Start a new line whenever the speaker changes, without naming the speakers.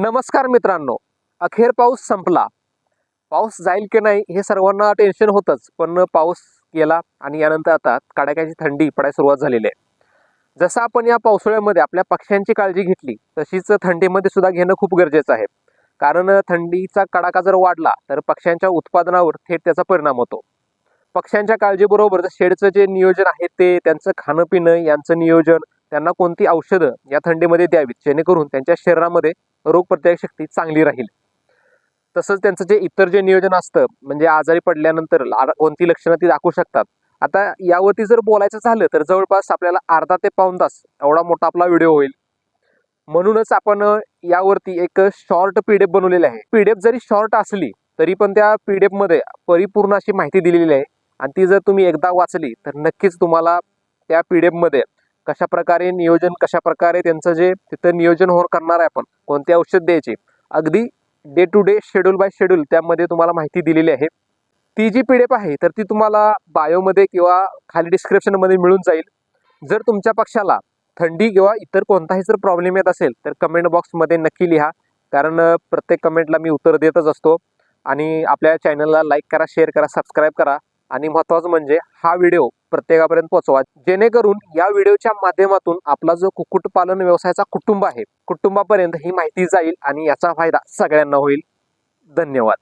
नमस्कार मित्रांनो. अखेर पाऊस संपला. पाऊस जाईल की नाही हे सर्वांना टेन्शन होतंच. पण पाऊस गेला आणि यानंतर आता कडाक्याची थंडी पडायला सुरुवात झालेली आहे. जसं आपण या पावसाळ्यामध्ये आपल्या पक्ष्यांची काळजी घेतली तशीच थंडीमध्ये सुद्धा घेणं खूप गरजेचं आहे. कारण थंडीचा कडाका जर वाढला तर पक्ष्यांच्या उत्पादनावर थेट त्याचा परिणाम होतो. पक्ष्यांच्या काळजीबरोबर शेडचं जे नियोजन आहे ते त्यांचं खाणं पिणं यांचं नियोजन त्यांना कोणती औषधं या थंडीमध्ये द्यावीत? जेणेकरून त्यांच्या शरीरामध्ये रोगप्रतिकारक शक्ती चांगली राहील. तसंच त्यांचं जे इतर जे नियोजन असतं म्हणजे आजारी पडल्यानंतर कोणती लक्षणं ती दाखवू शकतात. आता यावरती जर बोलायचं झालं तर जवळपास आपल्याला अर्धा ते पाऊण तास एवढा मोठा आपला व्हिडिओ होईल. म्हणूनच आपण यावरती एक शॉर्ट पीडीएफ बनवलेली आहे. पीडीएफ जरी शॉर्ट असली तरी पण त्या पी डी एफमध्ये परिपूर्ण अशी माहिती दिलेली आहे. आणि ती जर तुम्ही एकदा वाचली तर नक्कीच तुम्हाला त्या पी डी एफमध्ये कशा प्रकारे नियोजन कशा प्रकारे त्यांचं जे तिथं नियोजन हो करणार आहे आपण कोणते औषध द्यायचे अगदी day to day schedule by schedule त्यामध्ये तुम्हाला माहिती दिलेली आहे. ती जी पीडीएफ आहे तर ती तुम्हाला बायोमध्ये किंवा खाली डिस्क्रिप्शनमध्ये मिळून जाईल. जर तुमच्या पक्षाला थंडी किंवा इतर कोणताही जर प्रॉब्लेम येत असेल तर कमेंट बॉक्समध्ये नक्की लिहा. कारण प्रत्येक कमेंटला मी उत्तर देतच असतो. आणि आपल्या चॅनलला लाईक करा शेअर करा सबस्क्राईब करा. आणि महत्त्वाचं म्हणजे हा व्हिडिओ प्रत्येकापर्यंत पोहोचवा. जेणेकरून या व्हिडिओच्या माध्यमातून आपला जो कुक्कुटपालन व्यवसायाचा कुटुंब आहे कुटुंबापर्यंत ही माहिती जाईल आणि याचा फायदा सगळ्यांना होईल. धन्यवाद.